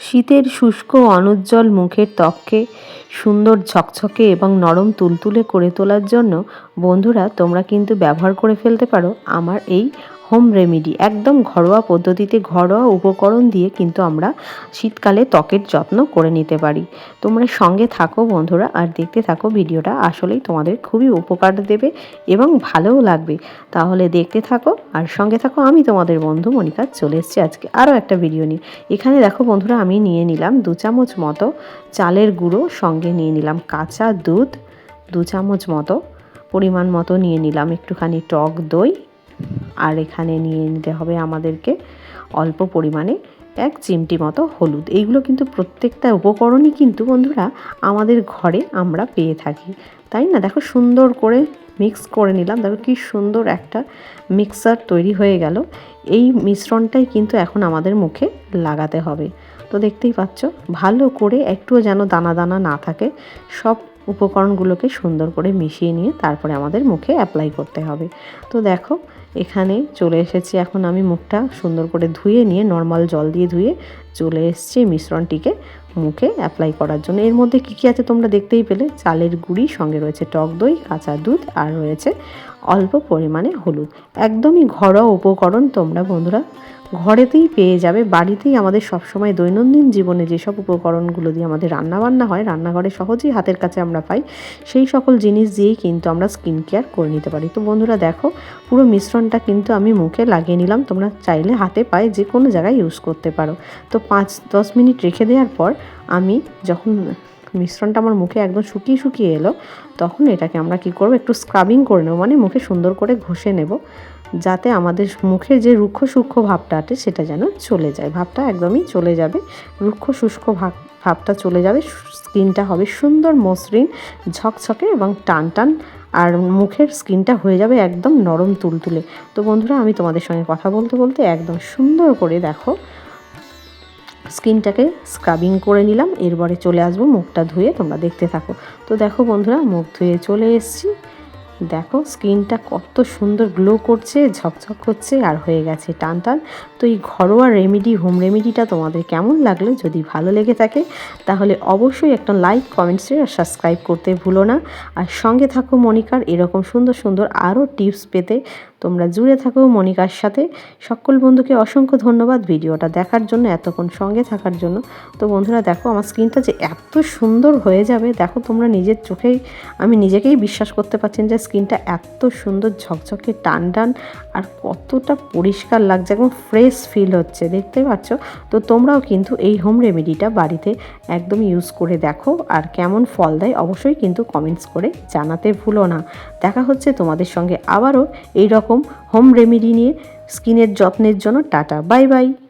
শীতের শুষ্ক অনুজ্জ্বল মুখের ত্বককে সুন্দর ঝকঝকে এবং নরম তুলতুলে করে তোলার জন্য বন্ধুরা তোমরা কিন্তু ব্যবহার করে ফেলতে পারো আমার এই হোম রেমেডি। একদম ঘরোয়া পদ্ধতিতে ঘরোয়া উপকরণ দিয়ে কিন্তু আমরা শীতকালে ত্বকের যত্ন করে নিতে পারি। তোমরা সঙ্গে থাকো বন্ধুরা আর দেখতে থাকো ভিডিওটা। আসলেই তোমাদের খুবই উপকার দেবে এবং ভালোও লাগবে। তাহলে দেখতে থাকো আর সঙ্গে থাকো। আমি তোমাদের বন্ধু মনিকা চলে এসেছি আজকে আরও একটা ভিডিও নিয়ে। এখানে দেখো বন্ধুরা আমি নিয়ে নিলাম দু চামচ মতো চালের গুঁড়ো, সঙ্গে নিয়ে নিলাম কাঁচা দুধ, দু চামচ মতো পরিমাণ মতো নিয়ে নিলাম একটুখানি টক দই আর এখানে নিয়ে নিতে হবে আমাদেরকে অল্প পরিমাণে এক চিমটি মতো হলুদ। এইগুলো কিন্তু প্রত্যেকটা উপকরণই কিন্তু বন্ধুরা আমাদের ঘরে আমরা পেয়ে থাকি। তাই না? দেখো সুন্দর করে মিক্স করে নিলাম। দেখো কি সুন্দর একটা মিক্সার তৈরি হয়ে গেল। এই মিশ্রণটাই কিন্তু এখন আমাদের মুখে লাগাতে হবে। তো দেখতেই পাচ্ছ, ভালো করে একটুও যেন দানা দানা না থাকে, সব উপকরণগুলোকে সুন্দর করে মিশিয়ে নিয়ে তারপরে আমাদের মুখে অ্যাপ্লাই করতে হবে। তো দেখো এখানে চলে এসেছি। এখন আমি মুখটা সুন্দর করে ধুয়ে নিয়ে নর্মাল জল দিয়ে ধুয়ে চলে এসেছি মিশ্রণটিকে। মুখে অ্যাপ্লাই করার জন্য। এর মধ্যে কী কী আছে তোমরা দেখতেই পেলে? চালের গুঁড়ি, সঙ্গে রয়েছে টক দই, কাঁচা দুধ, আর রয়েছে অল্প পরিমাণে হলুদ। একদমই ঘরোয়া উপকরণ তোমরা বন্ধুরা ঘরেতেই পেয়ে যাবে। বাড়িতেই আমাদের সবসময় দৈনন্দিন জীবনে যেসব উপকরণগুলো দিয়ে আমাদের রান্নাবান্না হয়, রান্নাঘরে সহজেই হাতের কাছে আমরা পাই, সেই সকল জিনিস দিয়েই কিন্তু আমরা স্কিন কেয়ার করে নিতে পারি। তো বন্ধুরা দেখো, পুরো মিশ্রণটা কিন্তু আমি মুখে লাগিয়ে নিলাম। তোমরা চাইলে হাতে পায়ে যে কোনো জায়গায় ইউজ করতে পারো। তো পাঁচ দশ মিনিট রেখে দেওয়ার পর আমি যখন মিশ্রণটা আমার মুখে একদম শুকিয়ে শুকিয়ে এলো, তখন এটাকে আমরা কি করব, একটু স্ক্রাবিং করে নেব মানে মুখে সুন্দর করে ঘষে নেব, যাতে আমাদের মুখের যে রুক্ষ সূক্ষ্ম ভাবটা আছে সেটা যেন চলে যায়। ভাবটা একদমই চলে যাবে, রুক্ষ শুষ্ক ভাব, ভাবটা চলে যাবে, স্কিনটা হবে সুন্দর মসৃণ, ঝকঝকে এবং টান টান, আর মুখের স্কিনটা হয়ে যাবে একদম নরম তুলতুলে। তো বন্ধুরা, আমি তোমাদের সঙ্গে কথা বলতে বলতে একদম সুন্দর করে দেখো স্কিনটাকে স্ক্রাবিং করে নিলাম, এরপরে চলে আসব মুখটা ধুয়ে, তোমরা দেখতে থাকো। তো দেখো বন্ধুরা, মুখ ধুয়ে চলে এসেছি। দেখো, স্কিনটা কত সুন্দর গ্লো করছে, ঝকঝক করছে আর হয়ে গেছে টান টান তো এই ঘরোয়া রেমেডি হোম রেমেডিটা তোমাদের কেমন লাগল যদি ভালো লেগে থাকে, তাহলে অবশ্যই একটা লাইক কমেন্টসে আর সাবস্ক্রাইব করতে ভুলো না। আর সঙ্গে থাকো মনিকার, এরকম সুন্দর সুন্দর আরও টিপস পেতে। তোমরা জুড়ে থাকো মনিকার সাথে। সকল বন্ধুকে অসংখ্য ধন্যবাদ ভিডিওটা দেখার জন্য, এতক্ষণ সঙ্গে থাকার জন্য। তো বন্ধুরা, দেখো আমার স্কিনটা যে এত সুন্দর হয়ে যাবে, দেখো তোমরা নিজের চোখেই, আমি নিজেকেই বিশ্বাস করতে পারছেন যে স্কিনটা এত সুন্দর ঝকঝকে টান টান আর কতটা পরিষ্কার লাগছে, একদম ফ্রেশ ফিল হচ্ছে, দেখতে পাচ্ছ? তো তোমরাও কিন্তু এই হোম রেমেডিটা বাড়িতে একদম ইউজ করে দেখো, আর কেমন ফল দেয় অবশ্যই কিন্তু কমেন্টস করে জানাতে ভুলো না। দেখা হচ্ছে তোমাদের সঙ্গে আবারও এই রকম হোম রেমেডি নিয়ে স্কিনের যত্নের জন্য টাটা বাই বাই